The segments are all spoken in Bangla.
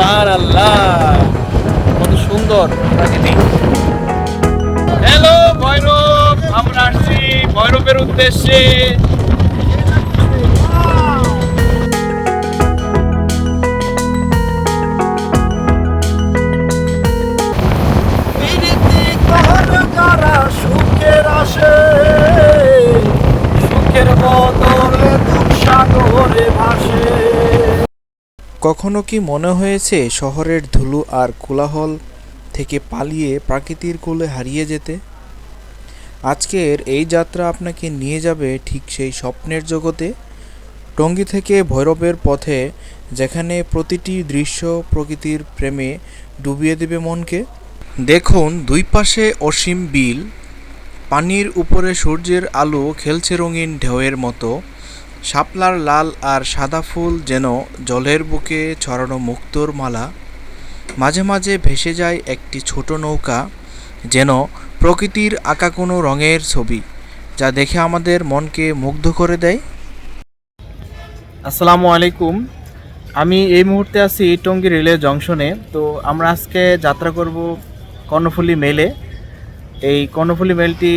আল্লাহ। কত সুন্দর প্রাকৃতিক হ্যালো ভৈরব। আমরা আসছি ভৈরবের উদ্দেশ্যে। কখনো কি মনে হয়েছে শহরের ধুলো আর কোলাহল থেকে পালিয়ে প্রাকৃতির কোলে হারিয়ে যেতে? আজকের এই যাত্রা আপনাকে নিয়ে যাবে ঠিক সেই স্বপ্নের জগতে, টঙ্গী থেকে ভৈরবের পথে, যেখানে প্রতিটি দৃশ্য প্রকৃতির প্রেমে ডুবিয়ে দেবে মনকে। দেখুন, দুই পাশে অসীম বিল, পানির উপরে সূর্যের আলো খেলছে রঙিন ঢেউয়ের মতো। শাপলার লাল আর সাদা ফুল যেন জলের বুকে ছড়ানো মুক্তোর মালা। মাঝে মাঝে ভেসে যায় একটি ছোট নৌকা যেন প্রকৃতির আঁকা কোনো রঙের ছবি, যা দেখে আমাদের মনকে মুগ্ধ করে দেয়। আসসালামু আলাইকুম। আমি এই মুহূর্তে আছি টঙ্গী রেলওয়ে জংশনে। তো আমরা আজকে যাত্রা করব কর্ণফুলী মেলে। এই কর্ণফুলী মেলটি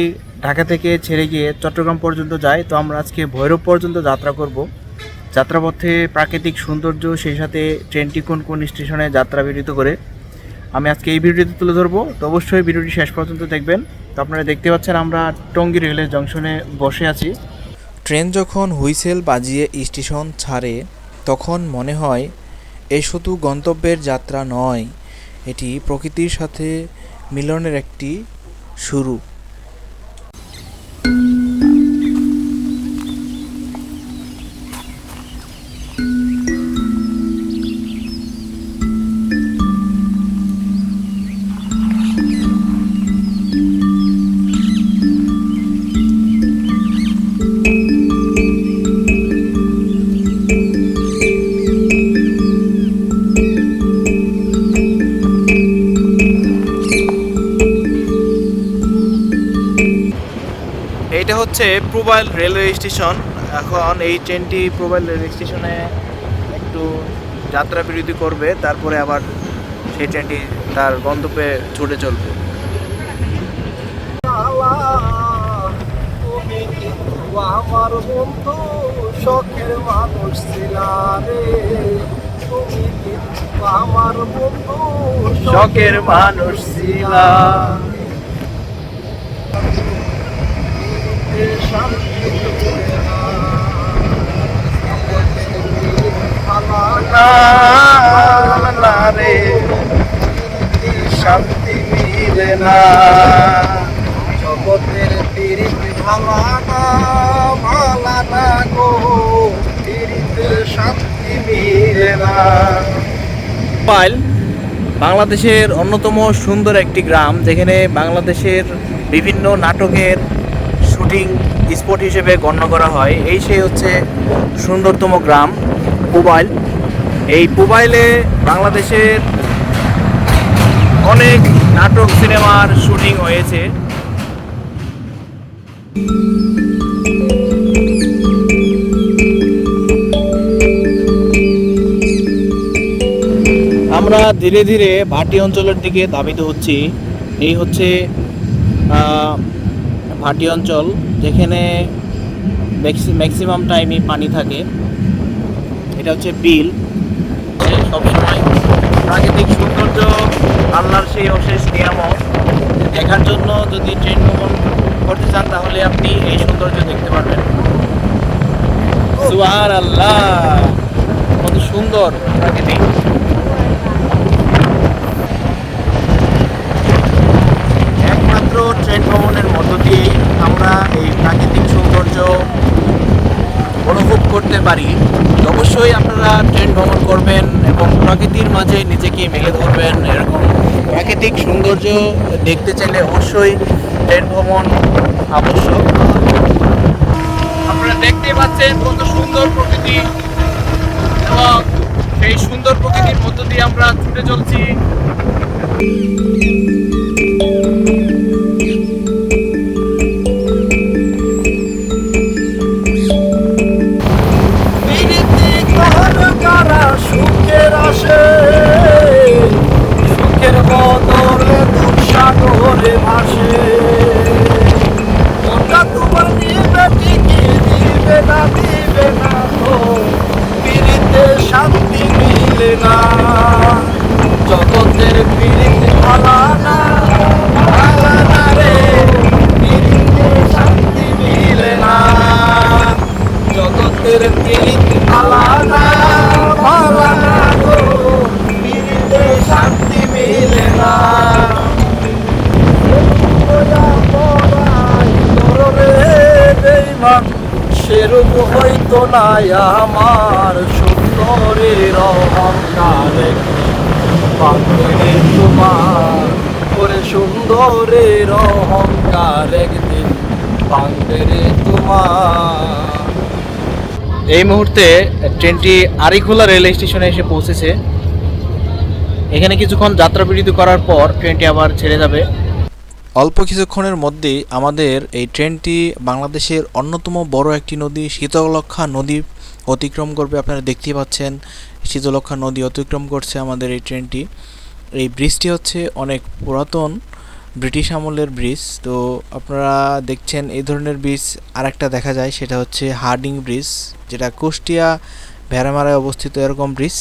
ঢাকা থেকে ছেড়ে গিয়ে চট্টগ্রাম পর্যন্ত যায়। তো আমরা আজকে ভৈরব পর্যন্ত যাত্রা করব। যাত্রাপথে প্রাকৃতিক সৌন্দর্য, সেই সাথে ট্রেনটি কোন কোন স্টেশনে যাত্রা বিরত করে, আমি আজকে এই ভিডিওটি তুলে ধরবো। তো অবশ্যই ভিডিওটি শেষ পর্যন্ত দেখবেন। তো আপনারা দেখতে পাচ্ছেন আমরা টঙ্গী রেলওয়ে জংশনে বসে আছি। ট্রেন যখন হুইসেল বাজিয়ে স্টেশন ছাড়ে, তখন মনে হয় এ শুধু গন্তব্যের যাত্রা নয়, এটি প্রকৃতির সাথে মিলনের একটি শুরু। হচ্ছে প্রোবাইল রেলওয়ে স্টেশন। এখন এই ট্রেনটি প্রোবাইল রেলওয়ে স্টেশনে একটু যাত্রা বিরতি করবে, তারপরে আবার সেই ট্রেনটি তার গন্তব্যে ছুটে চলবে। আমার বন্ধু, শখের মানুষ ছিলা রে। তুমি কিন্তু আমার বন্ধু, শখের মানুষ ছিলাম রে শান্তি মিলে না। জগতের ভালানা ভালানা গো শান্তি মিলে না। মোবাইল বাংলাদেশের অন্যতম সুন্দর একটি গ্রাম, যেখানে বাংলাদেশের বিভিন্ন নাটকের শুটিং স্পট হিসেবে গণ্য করা হয়। এই সেই হচ্ছে সুন্দরতম গ্রাম পুবাইল এই মোবাইলে বাংলাদেশের অনেক নাটক সিনেমার শুটিং হয়েছে। আমরা ধীরে ধীরে ভাটি অঞ্চলের দিকে ধাবিত হচ্ছি। এই হচ্ছে ভাটি অঞ্চল, যেখানে ম্যাক্সিমাম টাইমই পানি থাকে। এটা হচ্ছে বিল। সবসময়। প্রাকৃতিক সৌন্দর্য, আল্লাহর সেই অশেষ নিয়ামক দেখার জন্য যদি ট্রেন ভ্রমণ করতে চান, তাহলে আপনি এই সৌন্দর্য দেখতে পারবেন। সুহার আল্লাহ কত সুন্দর। প্রাকৃতিক একমাত্র ট্রেন ভ্রমণের মধ্য দিয়েই আমরা এই প্রাকৃতিক সৌন্দর্য অনুভব করতে পারি। অবশ্যই আপনারা ট্রেন ভ্রমণ করবেন। এবং প্রকৃতির মাঝে নিজেকে মেলে ধরবেন এরকম প্রাকৃতিক সৌন্দর্য দেখতে চাইলে অবশ্যই ট্রেন ভ্রমণ আবশ্যক। আপনারা দেখতে পাচ্ছেন কত সুন্দর প্রকৃতি এবং সেই সুন্দর প্রকৃতির মধ্য দিয়ে আমরা ছুটে চলছি। শান্তি মিলে না সেরূপ হইতো নাই আমার সুন্দরের অহংকারে পাখরে তোমার করে সুন্দরের অহংকার একদিন পাখরে তোমার। এই মুহূর্তে ট্রেনটি আরিখোলা রেল স্টেশনে এসে পৌঁছেছে। এখানে কিছুক্ষণ যাত্রা বিরতি করার পর ট্রেনটি আবার ছেড়ে যাবে। অল্প কিছুক্ষণের মধ্যেই আমাদের এই ট্রেনটি বাংলাদেশের অন্যতম বড় একটি নদী শীতলক্ষা নদী অতিক্রম করবে। আপনারা দেখতেই পাচ্ছেন শীতলক্ষা নদী অতিক্রম করছে আমাদের এই ট্রেনটি। এই ব্রিজটি হচ্ছে অনেক পুরাতন। ব্রিটিশ আমলের ব্রিজ, তো আপনারা দেখছেন এই ধরনের ব্রিজ আরেকটা দেখা যায়, সেটা হচ্ছে হার্ডিং ব্রিজ, যেটা কুষ্টিয়া ভেড়ামারায় অবস্থিত এরকম ব্রিজ।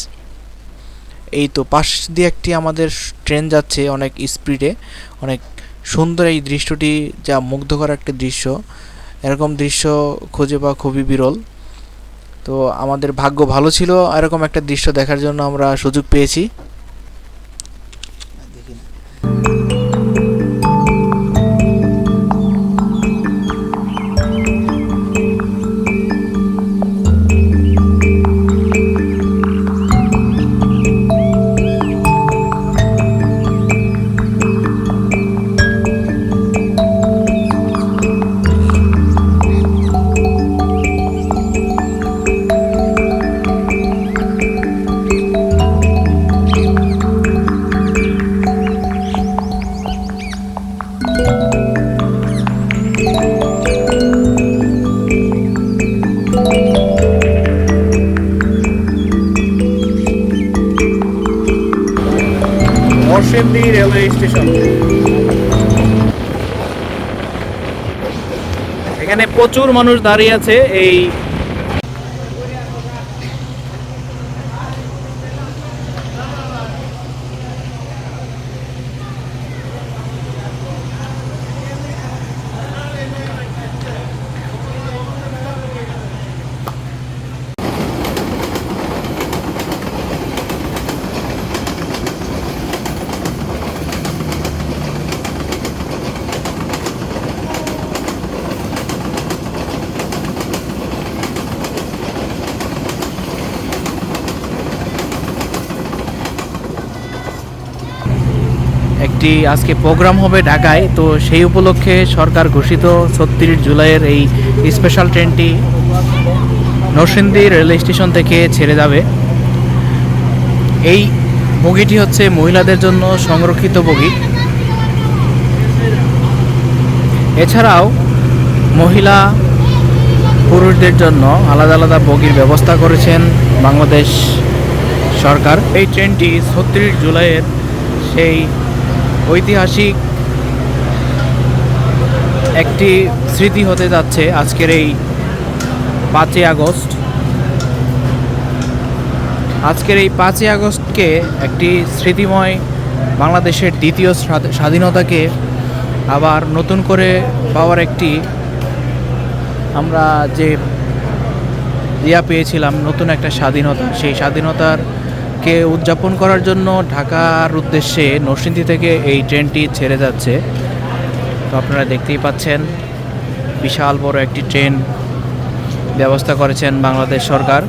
এই তো পাশ দিয়ে একটি আমাদের ট্রেন যাচ্ছে অনেক স্পিডে, অনেক সুন্দর এই দৃশ্যটি যা মুগ্ধকর একটা দৃশ্য। এরকম দৃশ্য খুঁজে পাওয়া খুবই বিরল। তো আমাদের ভাগ্য ভালো ছিল, এরকম একটা দৃশ্য দেখার জন্য আমরা সুযোগ পেয়েছি। Narsingdi railway station. এখানে প্রচুর মানুষ দাঁড়িয়ে আছে এই একটি আজকে প্রোগ্রাম হবে ঢাকায়, তো সেই উপলক্ষে সরকার ঘোষিত ছত্রিশ জুলাইয়ের এই স্পেশাল ট্রেনটি নরসিংদী রেল স্টেশন থেকে ছেড়ে যাবে। এই বগিটি হচ্ছে মহিলাদের জন্য সংরক্ষিত বগি। এছাড়াও মহিলা পুরুষদের জন্য আলাদা আলাদা বগির ব্যবস্থা করেছেন বাংলাদেশ সরকার। এই ট্রেনটি ছত্রিশ জুলাইয়ের সেই ঐতিহাসিক একটি স্মৃতি হতে যাচ্ছে আজকের এই পাঁচই আগস্ট। আজকের এই পাঁচই আগস্টকে একটি স্মৃতিময় বাংলাদেশের দ্বিতীয় স্বাধ- স্বাধীনতাকে আবার নতুন করে পাওয়ার একটি আমরা যে ইয়া পেয়েছিলাম, নতুন একটা স্বাধীনতা, সেই স্বাধীনতার কে উদযাপন করার জন্য ঢাকার উদ্দেশ্যে নরসিংদী থেকে এই ট্রেনটি ছেড়ে যাচ্ছে। তো আপনারা দেখতেই পাচ্ছেন, বিশাল বড় একটি ট্রেন ব্যবস্থা করেছেন বাংলাদেশ সরকার।